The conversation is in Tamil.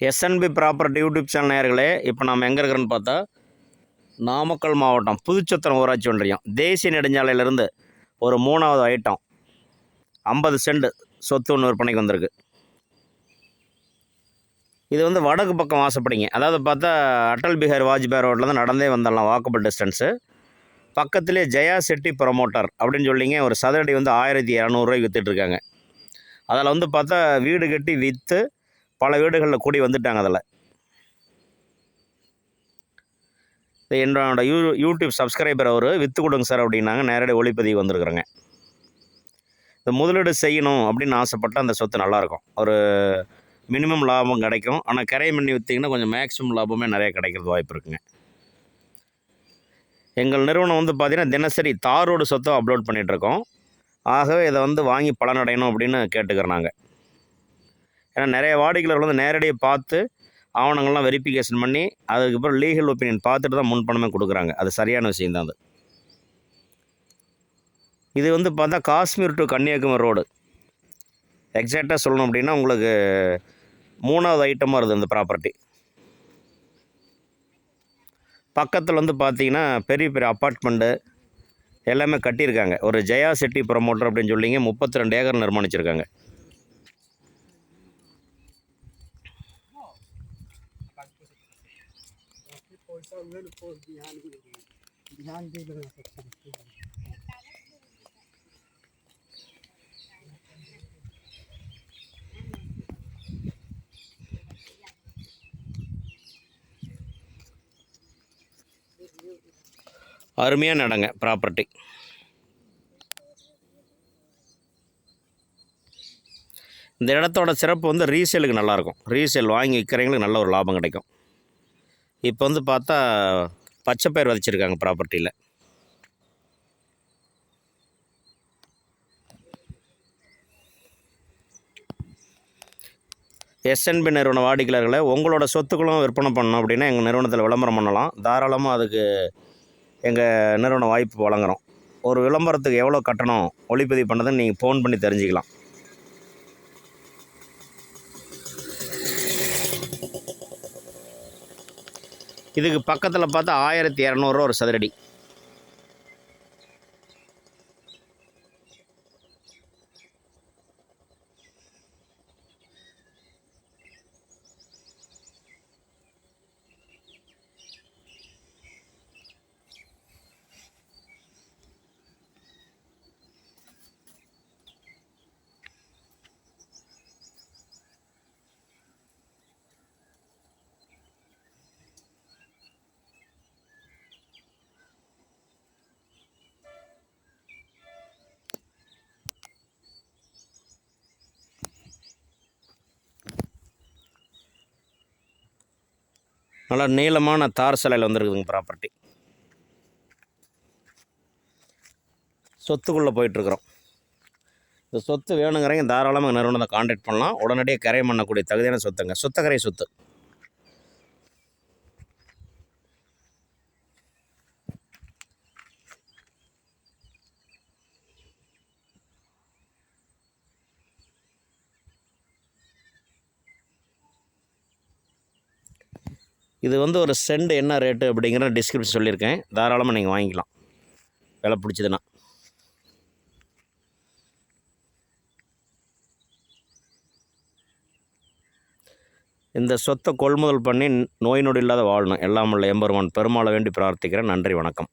எஸ்என்பி ப்ராப்பர்ட்டி யூடியூப் சேனல் நேயர்களே இப்போ நம்ம எங்கே இருக்கிறோன்னு பார்த்தா நாமக்கல் மாவட்டம் புதுச்சத்திரம் ஊராட்சி ஒன்றியம். தேசிய நெடுஞ்சாலையிலேருந்து ஒரு மூணாவது ஐட்டம் ஐம்பது சென்ட் சொத்து ஒன்று விற்பனைக்கு வந்திருக்கு. இது வந்து வடக்கு பக்கம் வாசப்படிங்க. அதாவது பார்த்தா அடல் பிஹாரி வாஜ்பாய் ரோட்டில் தான் நடந்தே வந்துடலாம் வாக்கபிள் டிஸ்டன்ஸு பக்கத்திலே ஜெயா செட்டி ப்ரொமோட்டர் அப்படின்னு சொல்லிங்க ஒரு சதுரடி வந்து ஆயிரத்தி இரநூறுவாய்க்கு விற்றுட்ருக்காங்க அதில் வந்து பார்த்தா வீடு கட்டி விற்று பல வீடுகளில் கூடி வந்துட்டாங்க அதில். இது என்னோட யூ யூடியூப் சப்ஸ்கிரைபர் அவர் விற்று கொடுங்க சார் அப்படின்னாங்க. நேரடி ஒளிப்பதிவு வந்திருக்குறேங்க. இந்த முதலீடு செய்யணும் அப்படின்னு ஆசைப்பட்டால் அந்த சொத்து நல்லாயிருக்கும் ஒரு மினிமம் லாபம் கிடைக்கும். ஆனால் கரை பண்ணி விற்றிங்கன்னா கொஞ்சம் மேக்ஸிமம் லாபமே நிறைய கிடைக்கிறது வாய்ப்பு இருக்குங்க. எங்கள் நிறுவனம் வந்து பார்த்திங்கன்னா தினசரி தாரோடு சொத்தம் சொத்தை அப்லோட் பண்ணிகிட்ருக்கோம் ஆகவே இதை வந்து வாங்கி பலனடையணும் அப்படின்னு கேட்டுக்கிறோம் நாங்கள் ஏன்னா நிறைய வாடிக்கையாளர்கள் வந்து நேரடியாக பார்த்து ஆவணங்கள்லாம் வெரிஃபிகேஷன் பண்ணி அதுக்கப்புறம் லீகல் ஒப்பீனியன் பார்த்துட்டு தான் முன்பணமே கொடுக்குறாங்க. அது சரியான விஷயம் தான் அது. இது வந்து பார்த்தா காஷ்மீர் டு கன்னியாகுமரி ரோடு எக்ஸாக்டாக சொல்லணும் அப்படின்னா உங்களுக்கு மூணாவது ஐட்டமாக இருக்குது இந்த ப்ராப்பர்ட்டி பக்கத்தில் வந்து பார்த்தீங்கன்னா பெரிய பெரிய அப்பார்ட்மெண்ட்டு எல்லாமே கட்டியிருக்காங்க. ஒரு ஜெயா செட்டி ப்ரொமோட்டர் அப்படின்னு சொல்லிங்க முப்பத்தி ரெண்டு ஏக்கர் நிர்மாணிச்சிருக்காங்க. little post அருமையாக நடங்க ப்ராப்பர்ட்டி இந்த இடத்தோட சிறப்பு வந்து ரீசேலுக்கு நல்லாயிருக்கும் ரீசேல் வாங்கி விற்கிறவங்களுக்கு நல்ல ஒரு லாபம் கிடைக்கும். இப்போ வந்து பார்த்தா பச்சை பயிர் விதைச்சிருக்காங்க ப்ராப்பர்ட்டியில் எஸ்என்பி நிறுவன வாடிக்கையாளர்களை உங்களோட சொத்துக்களும் விற்பனை பண்ணணும் அப்படின்னா எங்கள் நிறுவனத்தில் விளம்பரம் பண்ணலாம். தாராளமாக அதுக்கு எங்கள் நிறுவனம் வாய்ப்பு வழங்குறோம். ஒரு விளம்பரத்துக்கு எவ்வளோ கட்டணம் ஒளிப்பதிவு பண்ணதுன்னு நீங்கள் ஃபோன் பண்ணி தெரிஞ்சுக்கலாம். இதுக்கு பக்கத்தில் பார்த்தா ஆயிரத்தி இரநூறுவா ஒரு சதுரடி. நல்லா நீளமான தார் சிலையில் வந்துருக்குதுங்க ப்ராப்பர்ட்டி சொத்துக்குள்ளே போயிட்டுருக்குறோம். இந்த சொத்து வேணுங்கிறவங்க தாராளமாக நிறுவனத்தை காண்டாக்ட் பண்ணலாம். உடனடியாக கரை பண்ணக்கூடிய தகுதியான சொத்துங்க. சொத்தக்கரை சொத்து. இது வந்து ஒரு சென்ட் என்ன ரேட்டு அப்படிங்கிற டிஸ்கிரிப்ஷன் சொல்லியிருக்கேன். தாராளமாக நீங்கள் வாங்கிக்கலாம். விலை பிடிச்சதுன்னா. இந்த சொத்தை கொள்முதல் பண்ணி நோய் நொடி இல்லாத வாழணும். எல்லாம் உள்ள எம்பெருமான் பெருமாளை வேண்டி பிரார்த்திக்கிறேன். நன்றி வணக்கம்.